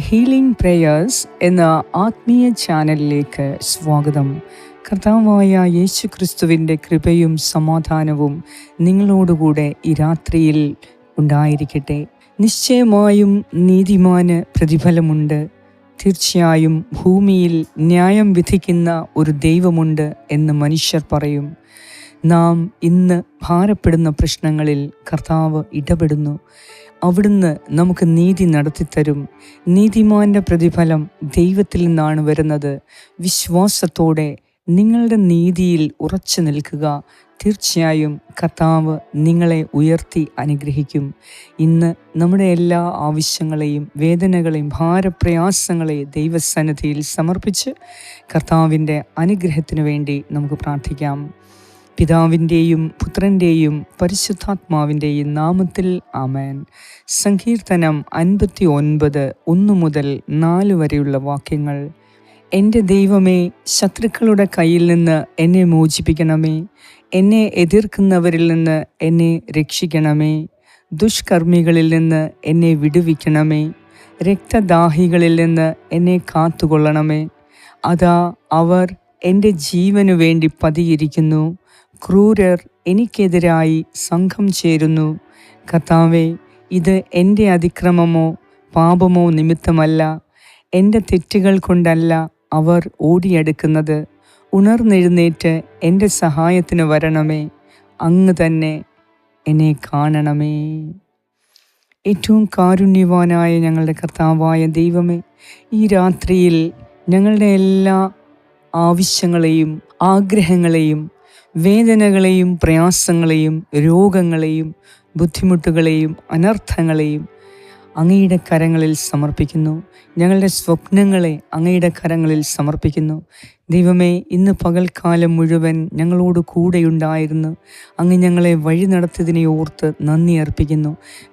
Healing prayers എന്ന ആത്മീയ ചാനലിലേക്ക് സ്വാഗതം. കർത്താവായ യേശു ക്രിസ്തുവിന്റെ കൃപയും സമാധാനവും നിങ്ങളോടുകൂടെ ഈ രാത്രിയിൽ ഉണ്ടായിരിക്കട്ടെ. നിശ്ചയമായും നീതിമാന് പ്രതിഫലമുണ്ട്. തീർച്ചയായും ഭൂമിയിൽ ന്യായം വിധിക്കുന്ന ഒരു ദൈവമുണ്ട് എന്ന് മനുഷ്യർ പറയും. നാം ഇന്ന് ഭാരപ്പെടുന്ന പ്രശ്നങ്ങളിൽ കർത്താവ് ഇടപെടുന്നു. അവിടുന്ന് നമുക്ക് നീതി നടത്തിത്തരും. നീതിമാന്റെ പ്രതിഫലം ദൈവത്തിൽ നിന്നാണ് വരുന്നത്. വിശ്വാസത്തോടെ നിങ്ങളുടെ നീതിയിൽ ഉറച്ചു നിൽക്കുക. തീർച്ചയായും കർത്താവ് നിങ്ങളെ ഉയർത്തി അനുഗ്രഹിക്കും. ഇന്ന് നമ്മുടെ എല്ലാ ആവശ്യങ്ങളെയും വേദനകളെയും ഭാരപ്രയാസങ്ങളെയും ദൈവസന്നിധിയിൽ സമർപ്പിച്ച് കർത്താവിന്റെ അനുഗ്രഹത്തിനു വേണ്ടി നമുക്ക് പ്രാർത്ഥിക്കാം. പിതാവിന്റെയും പുത്രന്റെയും പരിശുദ്ധാത്മാവിന്റെയും നാമത്തിൽ ആമേൻ. സങ്കീർത്തനം അൻപത്തി ഒൻപത് ഒന്ന് മുതൽ നാല് വരെയുള്ള വാക്യങ്ങൾ. എന്റെ ദൈവമേ ശത്രുക്കളുടെ കയ്യിൽ നിന്ന് എന്നെ മോചിപ്പിക്കണമേ. എന്നെ എതിർക്കുന്നവരിൽ നിന്ന് എന്നെ രക്ഷിക്കണമേ. ദുഷ്കർമ്മികളിൽ നിന്ന് എന്നെ വിടുവിക്കണമേ. രക്തദാഹികളിൽ നിന്ന് എന്നെ കാത്തുകൊള്ളണമേ. അതാ അവർ എന്റെ ജീവനു വേണ്ടി പതിയിരിക്കുന്നു. ക്രൂരർ എനിക്കെതിരായി സംഘം ചേരുന്നു. കർത്താവെ ഇത് എന്റെ അതിക്രമമോ പാപമോ നിമിത്തമല്ല. എന്റെ തെറ്റുകൾ കൊണ്ടല്ല അവർ ഓടിയെടുക്കുന്നത്. ഉണർന്നെഴുന്നേറ്റ് എന്റെ സഹായത്തിന് വരണമേ. അങ്ങ് തന്നെ എന്നെ കാണണമേ. ഏറ്റവും കാരുണ്യവാനായ ഞങ്ങളുടെ കർത്താവായ ദൈവമേ ഈ രാത്രിയിൽ ഞങ്ങളുടെ എല്ലാ ആവശ്യങ്ങളെയും ആഗ്രഹങ്ങളെയും വേദനകളെയും പ്രയാസങ്ങളെയും രോഗങ്ങളെയും ബുദ്ധിമുട്ടുകളെയും അനർത്ഥങ്ങളെയും അങ്ങയുടെ കരങ്ങളിൽ സമർപ്പിക്കുന്നു. ഞങ്ങളുടെ സ്വപ്നങ്ങളെ അങ്ങയുടെ കരങ്ങളിൽ സമർപ്പിക്കുന്നു. ദൈവമേ ഇന്ന് പകൽക്കാലം മുഴുവൻ ഞങ്ങളോട് കൂടെയുണ്ടായിരുന്നു അങ്ങ് ഞങ്ങളെ വഴി നടത്തിയതിനെ ഓർത്ത് നന്ദി അർപ്പിക്കുന്നു.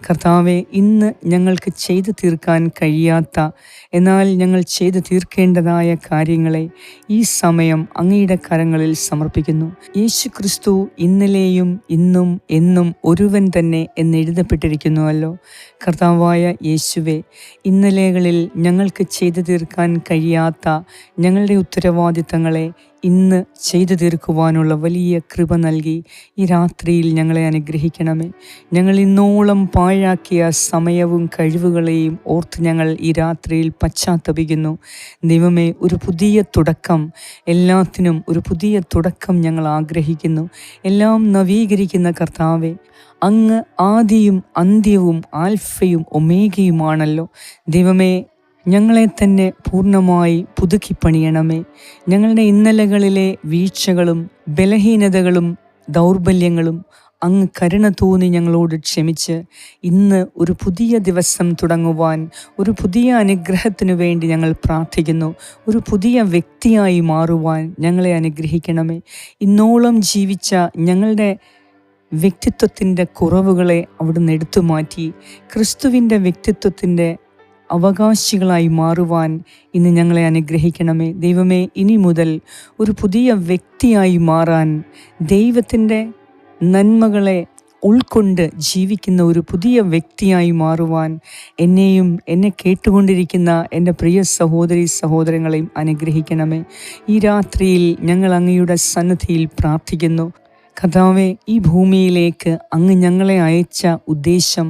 കർത്താവെ ഇന്ന് ഞങ്ങൾക്ക് ചെയ്തു തീർക്കാൻ കഴിയാത്ത എന്നാൽ ഞങ്ങൾ ചെയ്തു തീർക്കേണ്ടതായ കാര്യങ്ങളെ ഈ സമയം അങ്ങയുടെ കരങ്ങളിൽ സമർപ്പിക്കുന്നു. യേശു ക്രിസ്തു ഇന്നലെയും ഇന്നും എന്നും ഒരുവൻ തന്നെ എന്ന് എഴുതപ്പെട്ടിരിക്കുന്നുവല്ലോ. കർത്താവായ യേശുവെ ഇന്നലെകളിൽ ഞങ്ങൾക്ക് ചെയ്തു തീർക്കാൻ കഴിയാത്ത ഞങ്ങളുടെ ഉത്തരവാദിത്തങ്ങളെ ഇന്ന് ചെയ്തു തീർക്കുവാനുള്ള വലിയ കൃപ നൽകി ഈ രാത്രിയിൽ ഞങ്ങളെ അനുഗ്രഹിക്കണമേ ഞങ്ങൾ ഇന്നോളം പാഴാക്കിയ സമയവും കഴിവുകളെയും ഓർത്ത് ഞങ്ങൾ ഈ രാത്രിയിൽ പശ്ചാത്തപിക്കുന്നു ദൈവമേ ഒരു പുതിയ തുടക്കം എല്ലാത്തിനും ഒരു പുതിയ തുടക്കം ഞങ്ങൾ ആഗ്രഹിക്കുന്നു എല്ലാം നവീകരിക്കുന്ന കർത്താവെ അങ്ങ് ആദിയും അന്ത്യവും ആൽഫയും ഒമേഗയുമാണല്ലോ ദൈവമേ ഞങ്ങളെ തന്നെ പൂർണമായി പുതുക്കിപ്പണിയണമേ. ഞങ്ങളുടെ ഇന്നലകളിലെ വീഴ്ചകളും ബലഹീനതകളും ദൗർബല്യങ്ങളും അങ്ങ് കരുണ തോന്നി ഞങ്ങളോട് ക്ഷമിച്ച് ഇന്ന് ഒരു പുതിയ ദിവസം തുടങ്ങുവാൻ ഒരു പുതിയ അനുഗ്രഹത്തിനു വേണ്ടി ഞങ്ങൾ പ്രാർത്ഥിക്കുന്നു. ഒരു പുതിയ വ്യക്തിയായി മാറുവാൻ ഞങ്ങളെ അനുഗ്രഹിക്കണമേ. ഇന്നോളം ജീവിച്ച ഞങ്ങളുടെ വ്യക്തിത്വത്തിന്റെ കുറവുകളെ അവിടുന്ന് എടുത്തു മാറ്റി ക്രിസ്തുവിന്റെ വ്യക്തിത്വത്തിന്റെ അവകാശികളായി മാറുവാൻ ഇന്ന് ഞങ്ങളെ അനുഗ്രഹിക്കണമേ. ദൈവമേ ഇനി മുതൽ ഒരു പുതിയ വ്യക്തിയായി മാറാൻ ദൈവത്തിന്റെ നന്മകളെ ഉൾക്കൊണ്ട് ജീവിക്കുന്ന ഒരു പുതിയ വ്യക്തിയായി മാറുവാൻ എന്നെയും എന്നെ കേട്ടുകൊണ്ടിരിക്കുന്ന എന്റെ പ്രിയ സഹോദരി സഹോദരങ്ങളെയും അനുഗ്രഹിക്കണമേ. ഈ രാത്രിയിൽ ഞങ്ങൾ അങ്ങയുടെ സന്നദ്ധിയിൽ പ്രാർത്ഥിക്കുന്നു. കഥാവെ ഈ ഭൂമിയിലേക്ക് അങ്ങ് ഞങ്ങളെ അയച്ച ഉദ്ദേശം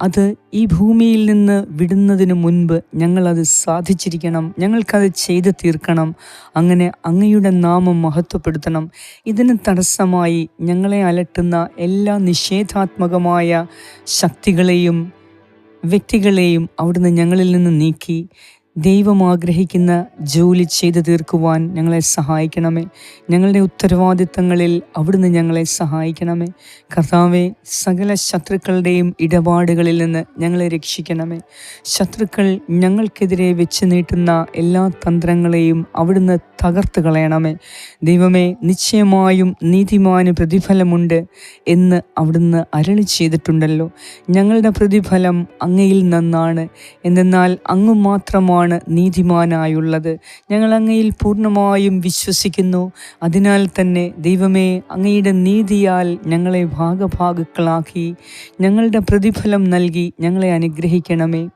അത് ഈ ഭൂമിയിൽ നിന്ന് വിടുന്നതിന് മുൻപ് ഞങ്ങളത് സാധിച്ചിരിക്കണം ഞങ്ങൾക്കത് ചെയ്തു തീർക്കണം അങ്ങനെ അങ്ങയുടെ നാമം മഹത്വപ്പെടുത്തണം. ഇതിന് തടസ്സമായി ഞങ്ങളെ അലട്ടുന്ന എല്ലാ നിഷേധാത്മകമായ ശക്തികളെയും വ്യക്തികളെയും അവിടുന്ന് ഞങ്ങളിൽ നിന്ന് നീക്കി. ദൈവം ആഗ്രഹിക്കുന്ന ജോലി ചെയ്തു തീർക്കുവാൻ ഞങ്ങളെ സഹായിക്കണമേ. ഞങ്ങളുടെ ഉത്തരവാദിത്തങ്ങളിൽ അവിടുന്ന് ഞങ്ങളെ സഹായിക്കണമേ. കർത്താവെ സകല ശത്രുക്കളുടെയും ഇടപാടുകളിൽ നിന്ന് ഞങ്ങളെ രക്ഷിക്കണമേ. ശത്രുക്കൾ ഞങ്ങൾക്കെതിരെ വെച്ച് നീട്ടുന്ന എല്ലാ തന്ത്രങ്ങളെയും അവിടുന്ന് തകർത്ത് കളയണമേ. ദൈവമേ നിശ്ചയമായും നീതിമാന് പ്രതിഫലമുണ്ട് എന്ന് അവിടുന്ന് അരളി ചെയ്തിട്ടുണ്ടല്ലോ. ഞങ്ങളുടെ പ്രതിഫലം അങ്ങയിൽ നിന്നാണ്. എന്തെന്നാൽ അങ്ങ് മാത്രമാണ് നീതിമാനായുള്ളത്. ഞങ്ങൾ അങ്ങയിൽ പൂർണമായും വിശ്വസിക്കുന്നു. അതിനാൽ തന്നെ ദൈവമേ അങ്ങയുടെ നീതിയാൽ ഞങ്ങളെ ഭാഗഭാഗുക്കളാക്കി ഞങ്ങളുടെ പ്രതിഫലം നൽകി ഞങ്ങളെ അനുഗ്രഹിക്കണമേ.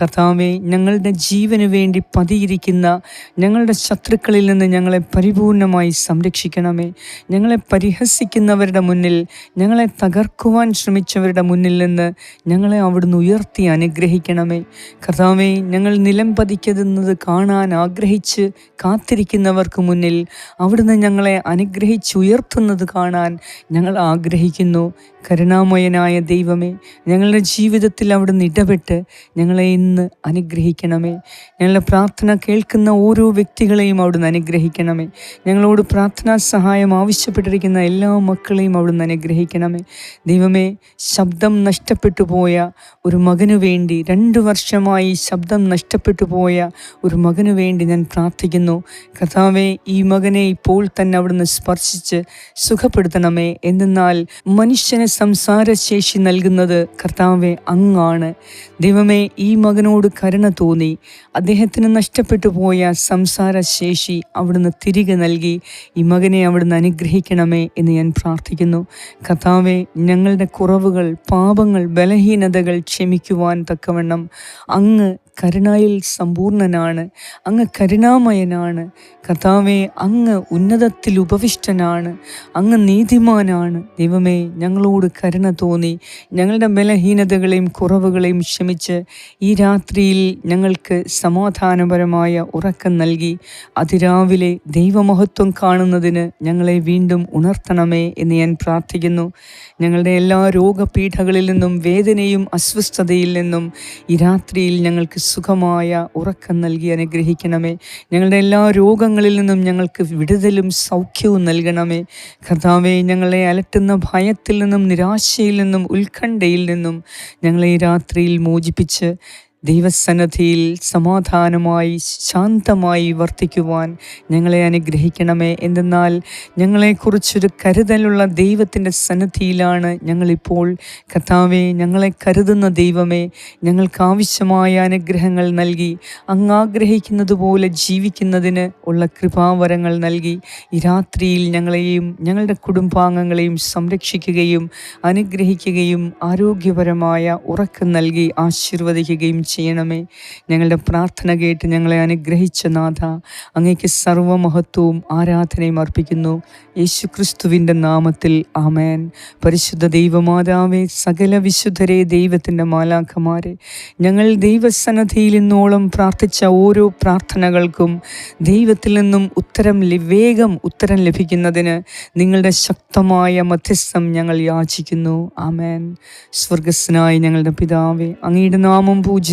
കർത്താവെ ഞങ്ങളുടെ ജീവന് വേണ്ടി പതിയിരിക്കുന്ന ഞങ്ങളുടെ ശത്രുക്കളിൽ നിന്ന് ഞങ്ങളെ പരിപൂർണമായി സംരക്ഷിക്കണമേ. ഞങ്ങളെ പരിഹസിക്കുന്നവരുടെ മുന്നിൽ ഞങ്ങളെ തകർക്കുവാൻ ശ്രമിച്ചവരുടെ മുന്നിൽ നിന്ന് ഞങ്ങളെ അവിടുന്ന് ഉയർത്തി അനുഗ്രഹിക്കണമേ. കർത്താവെ ഞങ്ങൾ നിലം പതിക്കുന്നത് കാണാൻ ആഗ്രഹിച്ച് കാത്തിരിക്കുന്നവർക്ക് മുന്നിൽ അവിടുന്ന് ഞങ്ങളെ അനുഗ്രഹിച്ച് ഉയർത്തുന്നത് കാണാൻ ഞങ്ങൾ ആഗ്രഹിക്കുന്നു. കരുണാമയനായ ദൈവമേ ഞങ്ങളുടെ ജീവിതത്തിൽ അവിടുന്ന് ഇടപെട്ട് ഞങ്ങളെ ഇന്ന് അനുഗ്രഹിക്കണമേ. ഞങ്ങളുടെ പ്രാർത്ഥന കേൾക്കുന്ന ഓരോ വ്യക്തികളെയും അവിടുന്ന് അനുഗ്രഹിക്കണമേ. ഞങ്ങളോട് പ്രാർത്ഥനാ സഹായം ആവശ്യപ്പെട്ടിരിക്കുന്ന എല്ലാ മക്കളെയും അവിടുന്ന് അനുഗ്രഹിക്കണമേ. ദൈവമേ ശബ്ദം നഷ്ടപ്പെട്ടു പോയ ഒരു മകനു വേണ്ടി രണ്ട് വർഷമായി ശബ്ദം നഷ്ടപ്പെട്ടു പോയ ഒരു മകനു വേണ്ടി ഞാൻ പ്രാർത്ഥിക്കുന്നു. കഥാവെ ഈ മകനെ ഇപ്പോൾ തന്നെ അവിടുന്ന് സ്പർശിച്ച് സുഖപ്പെടുത്തണമേ. എന്നാൽ മനുഷ്യന് സംസാരശേഷി നൽകുന്നത് കർത്താവെ അങ്ങാണ്. ദൈവമേ ഈ മകനോട് കരുണ തോന്നി. അദ്ദേഹത്തിന് നഷ്ടപ്പെട്ടു പോയ സംസാരശേഷി അവിടുന്ന് തിരികെ നൽകി. ഈ മകനെ അവിടുന്ന് അനുഗ്രഹിക്കണമേ എന്ന് ഞാൻ പ്രാർത്ഥിക്കുന്നു. കഥാവെ ഞങ്ങളുടെ കുറവുകൾ പാപങ്ങൾ ബലഹീനതകൾ ക്ഷമിക്കുവാൻ തക്കവണ്ണം അങ്ങ് കരുണയിൽ സമ്പൂർണനാണ് അങ്ങ് കരുണാമയനാണ്. കർത്താവെ അങ്ങ് ഉന്നതത്തിൽ ഉപവിഷ്ടനാണ് അങ്ങ് നീതിമാനാണ്. ദൈവമേ ഞങ്ങളോട് കരുണ തോന്നി. ഞങ്ങളുടെ ബലഹീനതകളെയും കുറവുകളെയും ക്ഷമിച്ച് ഈ രാത്രിയിൽ ഞങ്ങൾക്ക് സമാധാനപരമായ ഉറക്കം നൽകി. അതിരാവിലെ ദൈവമഹത്വം കാണുന്നതിന് ഞങ്ങളെ വീണ്ടും ഉണർത്തണമേ എന്ന് ഞാൻ പ്രാർത്ഥിക്കുന്നു. ഞങ്ങളുടെ എല്ലാ രോഗപീഠകളിൽ നിന്നും വേദനയും അസ്വസ്ഥതയിൽ നിന്നും ഈ രാത്രിയിൽ ഞങ്ങൾക്ക് സുഖമായ ഉറക്കം നൽകി അനുഗ്രഹിക്കണമേ. ഞങ്ങളുടെ എല്ലാ രോഗങ്ങളിൽ നിന്നും ഞങ്ങൾക്ക് വിടുതലും സൗഖ്യവും നൽകണമേ. കർത്താവെ ഞങ്ങളെ അലട്ടുന്ന ഭയത്തിൽ നിന്നും നിരാശയിൽ നിന്നും ഉത്കണ്ഠയിൽ നിന്നും ഞങ്ങളെ ഈ രാത്രിയിൽ മോചിപ്പിച്ച് ദൈവസന്നദ്ധിയിൽ സമാധാനമായി ശാന്തമായി വർത്തിക്കുവാൻ ഞങ്ങളെ അനുഗ്രഹിക്കണമേ. എന്തെന്നാൽ ഞങ്ങളെക്കുറിച്ചൊരു കരുതലുള്ള ദൈവത്തിന്റെ സന്നദ്ധിയിലാണ് ഞങ്ങളിപ്പോൾ. കർത്താവെ ഞങ്ങളെ കരുതുന്ന ദൈവമേ ഞങ്ങൾക്ക് ആവശ്യമായ അനുഗ്രഹങ്ങൾ നൽകി. അങ്ങ് ആഗ്രഹിക്കുന്നത് പോലെ ജീവിക്കുന്നതിന് ഉള്ള കൃപാവരങ്ങൾ നൽകി. ഈ രാത്രിയിൽ ഞങ്ങളെയും ഞങ്ങളുടെ കുടുംബാംഗങ്ങളെയും സംരക്ഷിക്കുകയും അനുഗ്രഹിക്കുകയും ആരോഗ്യപരമായ ഉറക്കം നൽകി ആശീർവദിക്കുകയും ചെയ്യണമേ. ഞങ്ങളുടെ പ്രാർത്ഥന കേട്ട് ഞങ്ങളെ അനുഗ്രഹിച്ച നാഥ അങ്ങേക്ക് സർവമഹത്വവും ആരാധനയും അർപ്പിക്കുന്നു. യേശു ക്രിസ്തുവിന്റെ നാമത്തിൽ ആമേൻ. പരിശുദ്ധ ദൈവമാതാവേ സകല വിശുദ്ധരെ ദൈവത്തിന്റെ മാലാഖമാരെ ഞങ്ങൾ ദൈവസന്നദ്ധിയിൽ ഇന്നോളം പ്രാർത്ഥിച്ച ഓരോ പ്രാർത്ഥനകൾക്കും ദൈവത്തിൽ നിന്നും ഉത്തരം വേഗം ഉത്തരം ലഭിക്കുന്നതിന് നിങ്ങളുടെ ശക്തമായ മധ്യസ്ഥം ഞങ്ങൾ യാചിക്കുന്നു. ആമേൻ. സ്വർഗസ്സനായി ഞങ്ങളുടെ പിതാവേ അങ്ങയുടെ നാമം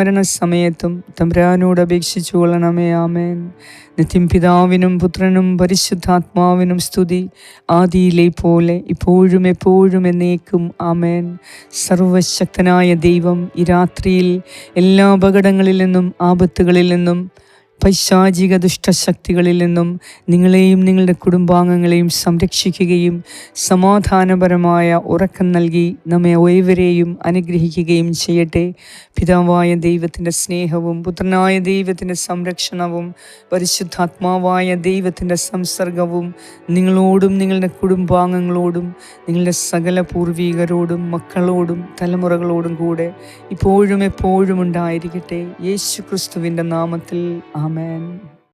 മരണസമയത്തും തമ്പുരാനോട് അപേക്ഷിച്ചു കൊള്ളണമേ ആമേൻ. നിത്യം പിതാവിനും പുത്രനും പരിശുദ്ധാത്മാവിനും സ്തുതി. ആദിയിലെ പോലെ ഇപ്പോഴും എപ്പോഴും എന്നേക്കും ആമേൻ. സർവശക്തനായ ദൈവം ഈ രാത്രിയിൽ എല്ലാ അപകടങ്ങളിൽ നിന്നും ആപത്തുകളിൽ നിന്നും പൈശാചിക ദുഷ്ടശക്തികളിൽ നിന്നും നിങ്ങളെയും നിങ്ങളുടെ കുടുംബാംഗങ്ങളെയും സംരക്ഷിക്കുകയും സമാധാനപരമായ ഉറക്കം നൽകി നമ്മെ ഓയവരെയും അനുഗ്രഹിക്കുകയും ചെയ്യട്ടെ. പിതാവായ ദൈവത്തിന്റെ സ്നേഹവും പുത്രനായ ദൈവത്തിന്റെ സംരക്ഷണവും പരിശുദ്ധാത്മാവായ ദൈവത്തിന്റെ സംസർഗവും നിങ്ങളോടും നിങ്ങളുടെ കുടുംബാംഗങ്ങളോടും നിങ്ങളുടെ സകല പൂർവീകരോടും മക്കളോടും തലമുറകളോടും കൂടെ ഇപ്പോഴും എപ്പോഴും ഉണ്ടായിരിക്കട്ടെ. യേശു ക്രിസ്തുവിന്റെ നാമത്തിൽ ആമേൻ